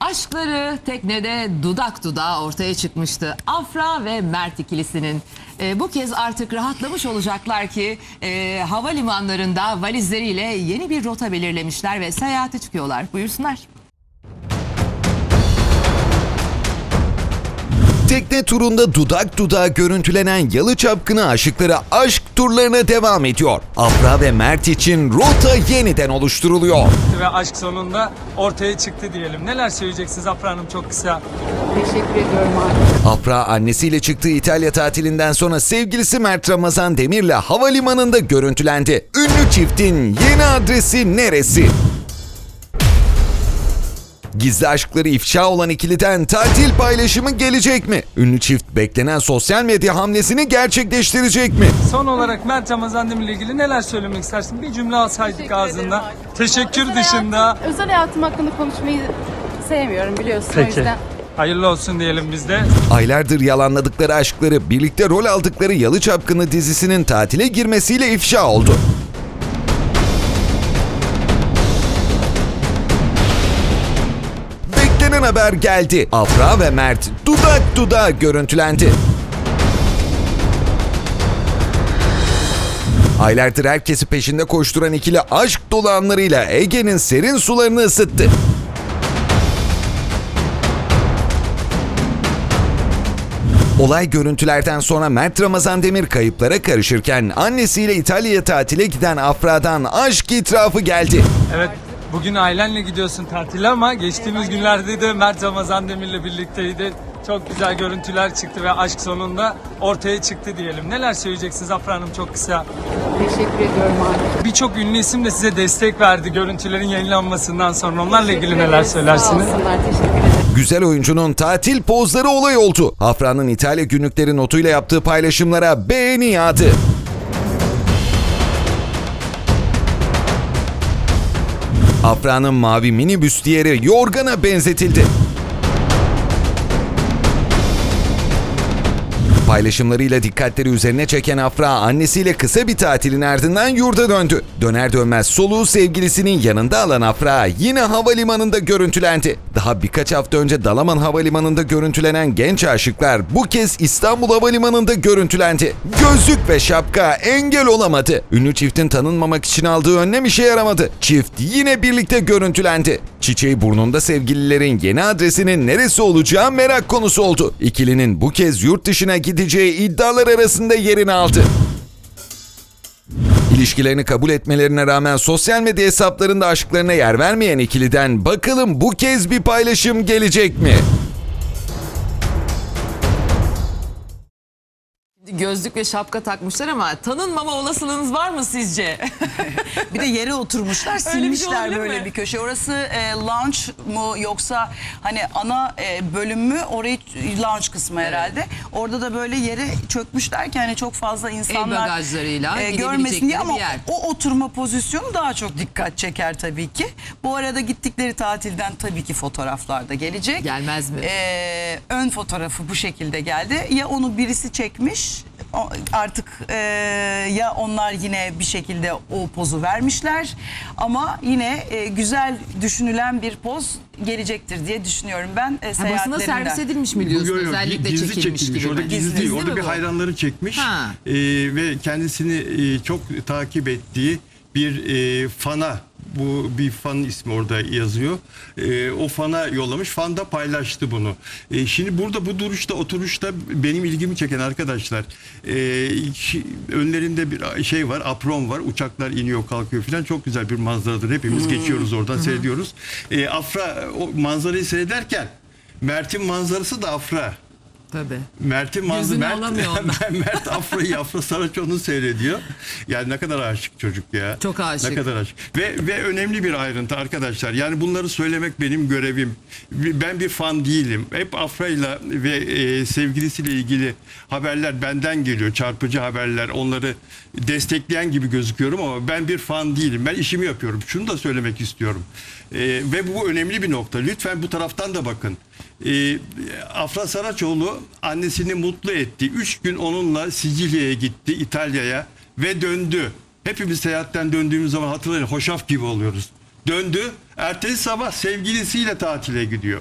Aşkları teknede dudak dudağa ortaya çıkmıştı. Afra ve Mert ikilisinin. Ee, bu kez artık rahatlamış olacaklar ki e, havalimanlarında valizleriyle yeni bir rota belirlemişler ve seyahate çıkıyorlar. Buyursunlar. Tekne turunda dudak dudağa görüntülenen yalı çapkını aşıkları aşk turlarına devam ediyor. Afra ve Mert için rota yeniden oluşturuluyor. ve aşk sonunda ortaya çıktı diyelim. Neler söyleyeceksiniz Afra Hanım çok kısa? Teşekkür ediyorum abi. Afra annesiyle çıktığı İtalya tatilinden sonra sevgilisi Mert Ramazan Demir'le havalimanında görüntülendi. Ünlü çiftin yeni adresi neresi? Gizli aşkları ifşa olan ikiliden tatil paylaşımı gelecek mi? Ünlü çift beklenen sosyal medya hamlesini gerçekleştirecek mi? Son olarak Mert Ramazan Demir'le ilgili neler söylemek istersin? Bir cümle alsaydık Teşekkür ağzından. ederim abi. Teşekkür Özel dışında. hayatım- özel hayatım hakkında konuşmayı sevmiyorum biliyorsun o Peki. yüzden. Hayırlı olsun diyelim biz de. Aylardır yalanladıkları aşkları birlikte rol aldıkları Yalı Çapkını dizisinin tatile girmesiyle ifşa oldu. Haber geldi. Afra ve Mert dudak dudağa görüntülendi. Aylardır herkesi peşinde koşturan ikili aşk dolu anlarıyla Ege'nin serin sularını ısıttı. Olay görüntülerden sonra Mert Ramazan Demir kayıplara karışırken annesiyle İtalya'ya tatile giden Afra'dan aşk itirafı geldi. Evet bugün ailenle gidiyorsun tatile ama geçtiğimiz günlerde de Mert Ramazan Demir'le birlikteydi. Çok güzel görüntüler çıktı ve aşk sonunda ortaya çıktı diyelim. Neler söyleyeceksiniz Afra Hanım çok kısa? Teşekkür ediyorum abi. Birçok ünlü isim de size destek verdi görüntülerin yayınlanmasından sonra. Onlarla ilgili neler ederiz. Sağ söylersiniz? olsunlar teşekkür ederim. Güzel oyuncunun tatil pozları olay oldu. Afra'nın İtalya günlükleri notuyla yaptığı paylaşımlara beğeni yağdı. Afra'nın mavi mini büstiyeri yorgana benzetildi. Paylaşımlarıyla dikkatleri üzerine çeken Afra annesiyle kısa bir tatilin ardından yurda döndü. Döner dönmez soluğu sevgilisinin yanında alan Afra yine havalimanında görüntülendi. Daha birkaç hafta önce Dalaman Havalimanı'nda görüntülenen genç aşıklar bu kez İstanbul Havalimanı'nda görüntülendi. Gözlük ve şapka engel olamadı. Ünlü çiftin tanınmamak için aldığı önlem işe yaramadı. Çift yine birlikte görüntülendi. Çiçeği burnunda sevgililerin yeni adresinin neresi olacağı merak konusu oldu. İkilinin bu kez yurt dışına gideceği iddialar arasında yerini aldı. İlişkilerini kabul etmelerine rağmen sosyal medya hesaplarında aşklarına yer vermeyen ikiliden bakalım bu kez bir paylaşım gelecek mi? Gözlük ve şapka takmışlar ama tanınmama olasılığınız var mı sizce? Bir de yere oturmuşlar, Öyle bir şey silmişler böyle mi? bir köşe. Orası e, lounge mu yoksa hani ana e, bölüm mü? Orayı lounge kısmı herhalde. Orada da böyle yere çökmüşler ki hani çok fazla insanlar bagajlarıyla e, gidebilecekleri görmesin diye ama bir yer. o oturma pozisyonu daha çok dikkat çeker tabii ki. Bu arada gittikleri tatilden tabii ki fotoğraflar da gelecek. Gelmez mi? Ee, ön fotoğrafı bu şekilde geldi. Ya onu birisi çekmiş o- artık e, ya onlar yine bir şekilde o pozu vermişler ama yine e, güzel düşünülen bir poz gelecektir diye düşünüyorum ben e, Ha, basına servis edilmiş mi Bu diyorsun? yo- yo, Özellikle gizli çekilmiş, çekilmiş. gibi Orada mi? gizli, değil. Orada mi bir bu? hayranları çekmiş. Ha. Ee, ve kendisini e, çok takip ettiği bir e, fana bu bir fan ismi orada yazıyor. E, o fana yollamış. Fan da paylaştı bunu. E, şimdi burada bu duruşta oturuşta benim ilgimi çeken arkadaşlar e, şi- önlerinde bir şey var apron var uçaklar iniyor kalkıyor falan çok güzel bir manzaradır hepimiz geçiyoruz oradan seyrediyoruz. E, Afra o manzarayı seyrederken Mert'in manzarası da Afra. Tabii. Mert'in manzı Gözünü Mert, alamıyor. Mert Afra'yı Afra Saraçoğlu'nu seyrediyor. Yani ne kadar aşık çocuk ya. Çok aşık. Ne kadar aşık. Ve, ve önemli bir ayrıntı arkadaşlar. Yani bunları söylemek benim görevim. Ben bir fan değilim. Hep Afra'yla ve e, sevgilisiyle ilgili haberler benden geliyor. Çarpıcı haberler. Onları destekleyen gibi gözüküyorum ama ben bir fan değilim. Ben işimi yapıyorum. Şunu da söylemek istiyorum. E, ve bu önemli bir nokta. Lütfen bu taraftan da bakın. E, Afra Saraçoğlu annesini mutlu etti. Üç gün onunla Sicilya'ya gitti, İtalya'ya ve döndü. Hepimiz seyahatten döndüğümüz zaman hatırlayın hoşaf gibi oluyoruz. Döndü. Ertesi sabah sevgilisiyle tatile gidiyor.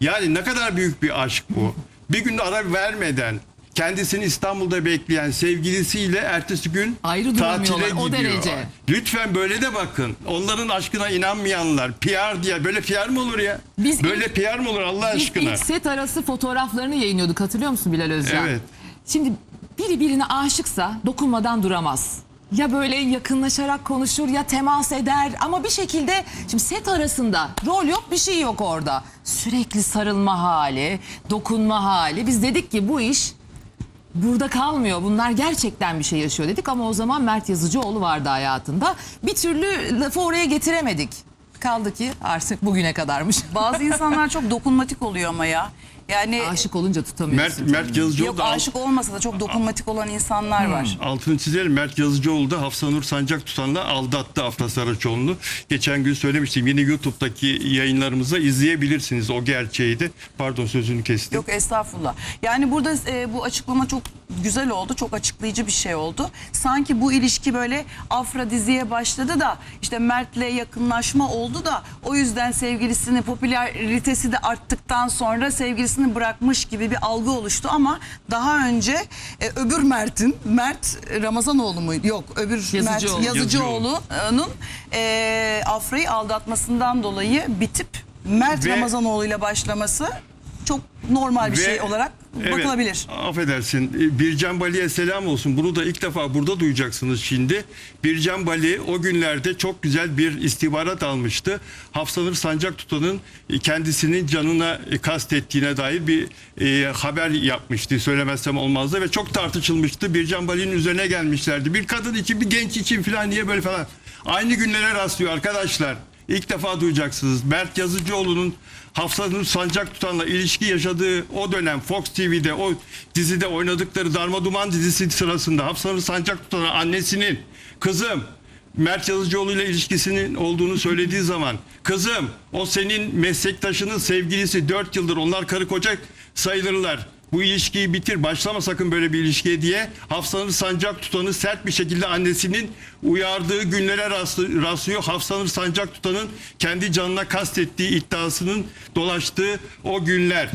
Yani ne kadar büyük bir aşk bu. Bir gün ara vermeden kendisini İstanbul'da bekleyen sevgilisiyle ertesi gün Ayrı tatile duramıyorlar, o gidiyor. derece. Lütfen böyle de bakın. Onların aşkına inanmayanlar. PR diye böyle PR mı olur ya? Biz böyle PR mı olur Allah Biz aşkına? ilk set arası fotoğraflarını yayınlıyorduk hatırlıyor musun Bilal Özcan? Evet. Şimdi biri birine aşıksa dokunmadan duramaz. Ya böyle yakınlaşarak konuşur ya temas eder ama bir şekilde şimdi set arasında rol yok bir şey yok orada. Sürekli sarılma hali, dokunma hali. Biz dedik ki bu iş burada kalmıyor. Bunlar gerçekten bir şey yaşıyor dedik ama o zaman Mert Yazıcıoğlu vardı hayatında. Bir türlü lafı oraya getiremedik. Kaldı ki artık bugüne kadarmış. Bazı insanlar çok dokunmatik oluyor ama ya. Yani Aşık olunca tutamıyorsun. Mert, Mert Yazıcıoğlu yok da alt- aşık olmasa da çok dokunmatik olan insanlar var. altını çizelim. Mert Yazıcıoğlu da Hafsa Nur Sancak tutanla aldattı Afra Saraçoğlu'nu. Geçen gün söylemiştim. Yine YouTube'daki yayınlarımızda izleyebilirsiniz o gerçeği de. Pardon sözünü kestim. Yok estağfurullah. Yani burada e, bu açıklama çok güzel oldu. Çok açıklayıcı bir şey oldu. Sanki bu ilişki böyle Afra diziye başladı da işte Mert'le yakınlaşma oldu da o yüzden sevgilisini popülaritesi de arttıktan sonra sevgilisini bırakmış gibi bir algı oluştu ama daha önce e, öbür Mert'in Mert Ramazanoğlu muydu? Yok öbür Yazıcıoğlu. Mert Yazıcıoğlu'nun e, Afra'yı aldatmasından dolayı bitip Mert Ve- Ramazanoğlu ile başlaması çok normal bir Ve- şey olarak Evet, bakılabilir. affedersin. E, Bircan Bali'ye selam olsun. Bunu da ilk defa burada duyacaksınız şimdi. Bircan Bali o günlerde çok güzel bir istihbarat almıştı. Hafsanır Sancak Tutan'ın e, kendisinin canına e, kastettiğine dair bir e, haber yapmıştı. Söylemezsem olmazdı ve çok tartışılmıştı. Bircan Bali'nin üzerine gelmişlerdi. Bir kadın için bir genç için falan niye böyle falan. Aynı günlere rastlıyor arkadaşlar. İlk defa duyacaksınız. Mert Yazıcıoğlu'nun Hafsanur Sancak Tutan'la ilişki yaşadığı o dönem Fox TV'de o dizide oynadıkları Darma Duman dizisi sırasında Hafsanur Sancak Tutan'a annesinin kızım Mert Yazıcıoğlu ile ilişkisinin olduğunu söylediği zaman kızım o senin meslektaşının sevgilisi 4 yıldır onlar karı koca sayılırlar. Bu ilişkiyi bitir başlama sakın böyle bir ilişkiye diye Hafsanır Sancak Tutan'ı sert bir şekilde annesinin uyardığı günlere rastlı- rastlıyor. Hafsanır Sancak Tutan'ın kendi canına kastettiği iddiasının dolaştığı o günler.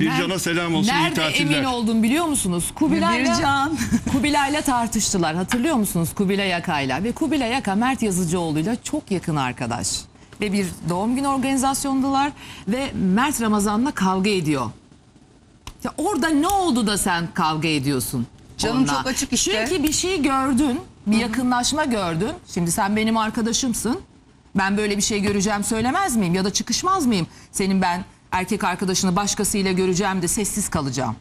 Bir Nerede- cana selam olsun iyi Nerede tatiller. emin oldum biliyor musunuz? Kubilay'la. Kubilay'la tartıştılar. Hatırlıyor musunuz Kubilay Aka'yla? Ve Kubilay Aka Mert Yazıcıoğlu'yla çok yakın arkadaş. Ve bir doğum günü organizasyondalar ve Mert Ramazan'la kavga ediyor. Ya orada ne oldu da sen kavga ediyorsun? Canım onunla? çok açık işte. Çünkü bir şey gördün, bir yakınlaşma gördün. Şimdi sen benim arkadaşımsın. Ben böyle bir şey göreceğim söylemez miyim ya da çıkışmaz mıyım? Senin ben erkek arkadaşını başkasıyla göreceğim de sessiz kalacağım.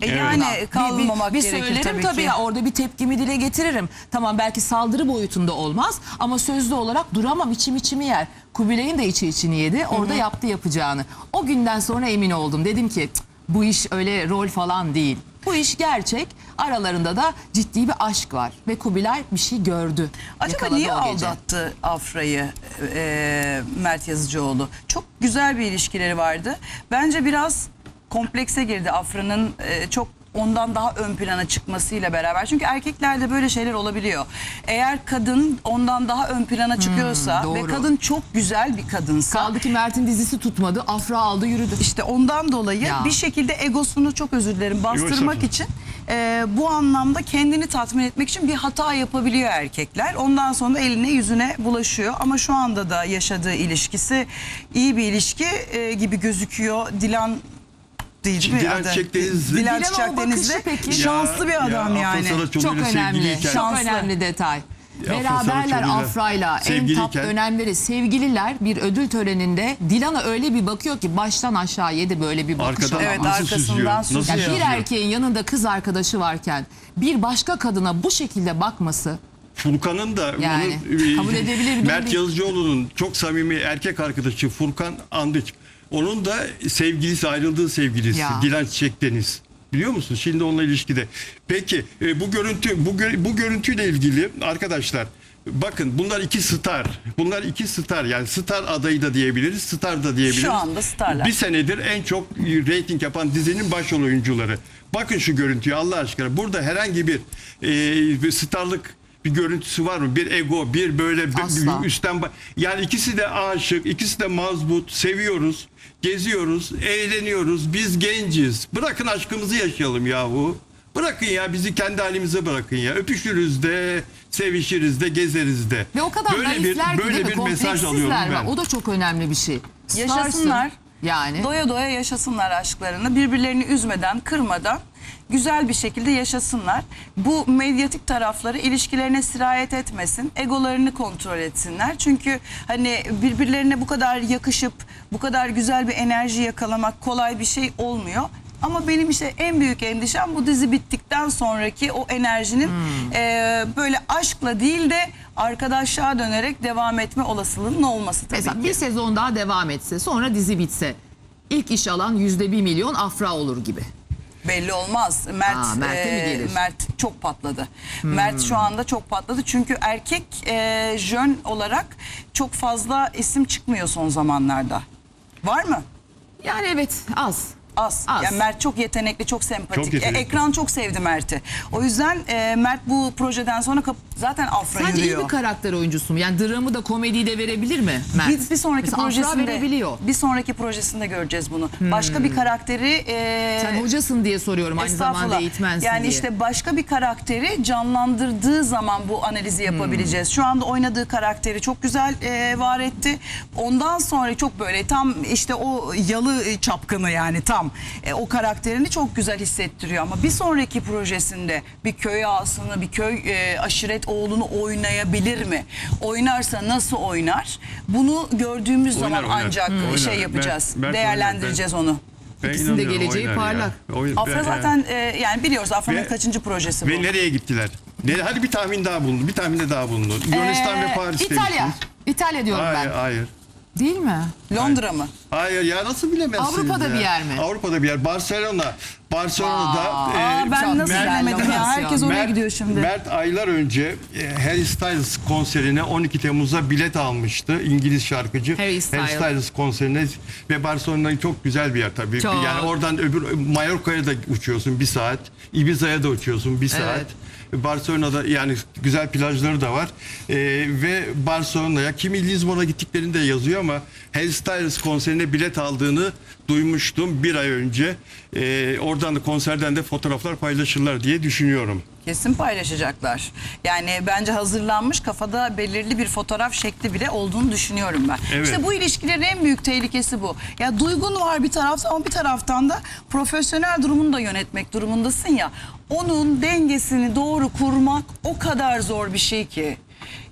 E Evet. yani Bir- kalmamak bir, bir gerekir söylerim tabii, tabii, ki. ya orada bir tepkimi dile getiririm. Tamam belki saldırı boyutunda olmaz ama sözlü olarak duramam içim içimi yer. Kubilay'ın da içi içini yedi orada yaptı yapacağını. O günden sonra emin oldum dedim ki "Cık, bu iş öyle rol falan değil. Bu iş gerçek aralarında da ciddi bir aşk var ve Kubilay bir şey gördü. Acaba Yakaladı niye o gece. aldattı Afra'yı e, Mert Yazıcıoğlu? Çok güzel bir ilişkileri vardı. Bence biraz komplekse girdi Afra'nın e, çok ondan daha ön plana çıkmasıyla beraber. Çünkü erkeklerde böyle şeyler olabiliyor. Eğer kadın ondan daha ön plana çıkıyorsa ve Hmm, doğru. kadın çok güzel bir kadınsa Kaldı ki Mert'in dizisi tutmadı Afra aldı yürüdü. İşte ondan dolayı Ya. bir şekilde egosunu çok özür dilerim bastırmak Egosu. için e, bu anlamda kendini tatmin etmek için bir hata yapabiliyor erkekler. Ondan sonra eline yüzüne bulaşıyor ama şu anda da yaşadığı ilişkisi iyi bir ilişki e, gibi gözüküyor. Dilan değil mi? Dilan adı? Çiçek Denizli. Dilan Çiçek Denizli. Şanslı bir adam ya, yani. Çok önemli. Çok Şanslı. önemli detay. Beraberler Afra'yla en top dönemleri sevgililer bir ödül töreninde Dilan'a öyle bir bakıyor ki baştan aşağı yedi böyle bir bakış Arkadan. Evet, nasıl arkasından süzüyor? Nasıl süzüyor. Yani bir erkeğin yanında kız arkadaşı varken bir başka kadına bu şekilde bakması Furkan'ın da Yani, bunun, e, kabul edebilir Mert. Yazıcıoğlu'nun çok samimi erkek arkadaşı Furkan Andıç. Onun da sevgilisi ayrıldığı sevgilisi Ya. Dilan Çiçek Deniz. Biliyor musun? Şimdi onunla ilişkide. Peki e, bu görüntü bu, gö- bu görüntüyle ilgili arkadaşlar bakın bunlar iki star. Bunlar iki star. Yani star adayı da diyebiliriz, star da diyebiliriz. Şu anda starlar. Bir senedir en çok reyting yapan dizinin başrol oyuncuları. Bakın şu görüntüyü Allah aşkına. Burada herhangi bir, e, bir starlık bir görüntüsü var mı? Bir ego, bir böyle bir- Asla. bir üstten yani ikisi de aşık, ikisi de mazbut, seviyoruz, geziyoruz, eğleniyoruz. Biz genciz. Bırakın aşkımızı yaşayalım yahu. Bırakın ya bizi kendi halimize bırakın ya. Öpüşürüz de, sevişiriz de, gezeriz de. Ve o kadar böyle bir ki böyle değil mi? bir mesaj alıyorum ben. O da çok önemli bir şey. Yaşasınlar. Starsın. Yani. Doya doya yaşasınlar aşklarını. Birbirlerini üzmeden, kırmadan güzel bir şekilde yaşasınlar. Bu medyatik tarafları ilişkilerine sirayet etmesin. Egolarını kontrol etsinler. Çünkü hani birbirlerine bu kadar yakışıp bu kadar güzel bir enerji yakalamak kolay bir şey olmuyor. Ama benim işte en büyük endişem bu dizi bittikten sonraki o enerjinin Hmm. eee, böyle aşkla değil de arkadaşlığa dönerek devam etme olasılığının olması tabii Mesela ki. bir sezon daha devam etse sonra dizi bitse ilk iş alan yüzde bir milyon afra olur gibi. Belli olmaz. Mert Aa, Mert'e mi e, gelir? Hmm. Mert çok patladı. Mert şu anda çok patladı. Çünkü erkek e, jön olarak çok fazla isim çıkmıyor son zamanlarda. Var mı? Yani evet az. Az. Az. Yani Mert çok yetenekli, çok sempatik. Çok yetenekli. E, ekran çok sevdi Mert'i. O yüzden e, Mert bu projeden sonra zaten afra Sence iyi yürüyor. bir karakter oyuncusu mu? Yani dramı da komediyi de verebilir mi Mert? Bir, bir sonraki Mesela Afra projesinde verebiliyor. bir sonraki projesinde göreceğiz bunu. Başka bir karakteri e, Sen hocasın diye soruyorum aynı zamanda eğitmensin yani diye. işte başka bir karakteri canlandırdığı zaman bu analizi yapabileceğiz. Şu anda oynadığı karakteri çok güzel e, var etti. Ondan sonra çok böyle tam işte o yalı çapkını yani tam e, o karakterini çok güzel hissettiriyor. Ama bir sonraki projesinde bir köy ağasını, bir köy e, aşiret oğlunu oynayabilir mi? Oynarsa nasıl oynar? Bunu gördüğümüz Oynar, zaman oynar. ancak Oynar. şey yapacağız. Mert- Mert değerlendireceğiz onu. Ben İkisinin de inanıyorum, geleceği oynar parlak. ya. Oy- Afra ben- zaten e, yani biliyoruz Afra'nın Ve- kaçıncı projesi bu. Ve nereye gittiler? Ne, hadi bir tahmin daha bulundu. Bir tahminde daha bulundu. Yunanistan Ee, ve Paris İtalya. demiştiniz. İtalya diyorum Hayır, ben. hayır. Değil mi? Londra mı? Hayır ya nasıl bilemezsiniz Avrupa'da ya? bir yer mi? Avrupa'da bir yer. Barcelona. Barcelona'da Aa, e, ben nasıl Mert- bilemedim ya? Herkes oraya gidiyor şimdi. Mert aylar önce e, Harry Styles konserine 12 Temmuz'da bilet almıştı. İngiliz şarkıcı. Harry Styles. konserine ve Barcelona çok güzel bir yer tabii. Çok. Yani oradan öbür Mallorca'ya da uçuyorsun bir saat. Ibiza'ya da uçuyorsun bir saat. Barcelona'da yani güzel plajları da var. E, ve Barcelona'ya kimi Lizbon'a gittiklerinde yazıyor ama Harry Styles konserine bilet aldığını duymuştum bir ay önce. E, oradan da konserden de fotoğraflar paylaşırlar diye düşünüyorum. Kesin paylaşacaklar. Yani bence hazırlanmış kafada belirli bir fotoğraf şekli bile olduğunu düşünüyorum ben. Evet. İşte bu ilişkilerin en büyük tehlikesi bu. Ya duygun var bir tarafta ama bir taraftan da profesyonel durumunu da yönetmek durumundasın ya. Onun dengesini doğru kurmak o kadar zor bir şey ki.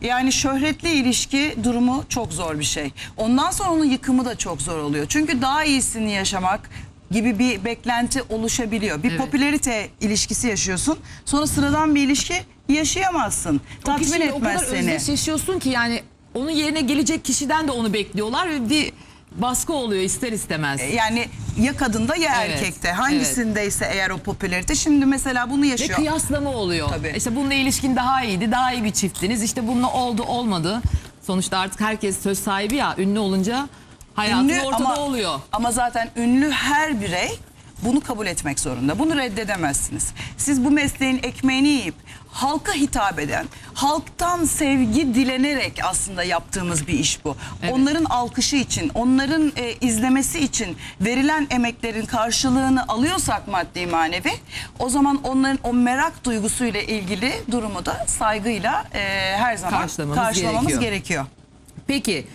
Yani şöhretli ilişki durumu çok zor bir şey. Ondan sonra onun yıkımı da çok zor oluyor. Çünkü daha iyisini yaşamak gibi bir beklenti oluşabiliyor. Bir Evet. popülerite ilişkisi yaşıyorsun. Sonra sıradan bir ilişki yaşayamazsın. O Tatmin kişiyle o etmez kadar seni. özdeşleşiyorsun ki yani onun yerine gelecek kişiden de onu bekliyorlar ve bir baskı oluyor ister istemez. Yani ya kadında ya Evet, erkekte. Hangisindeyse eğer o popülerite. Şimdi mesela bunu Ve yaşıyor. kıyaslama oluyor. Tabii. İşte bununla ilişkin daha iyiydi, daha iyi bir çifttiniz. İşte bununla oldu, olmadı. Sonuçta artık herkes söz sahibi ya. Ünlü olunca hayatın Ünlü ortada ama, oluyor. Ama zaten ünlü her birey bunu kabul etmek zorunda. Bunu reddedemezsiniz. Siz bu mesleğin ekmeğini yiyip halka hitap eden, halktan sevgi dilenerek aslında yaptığımız bir iş bu. Evet. Onların alkışı için, onların e, izlemesi için verilen emeklerin karşılığını alıyorsak maddi manevi, o zaman onların o merak duygusuyla ilgili durumu da saygıyla e, her zaman Karşılamamız karşılamamız gerekiyor. gerekiyor. Peki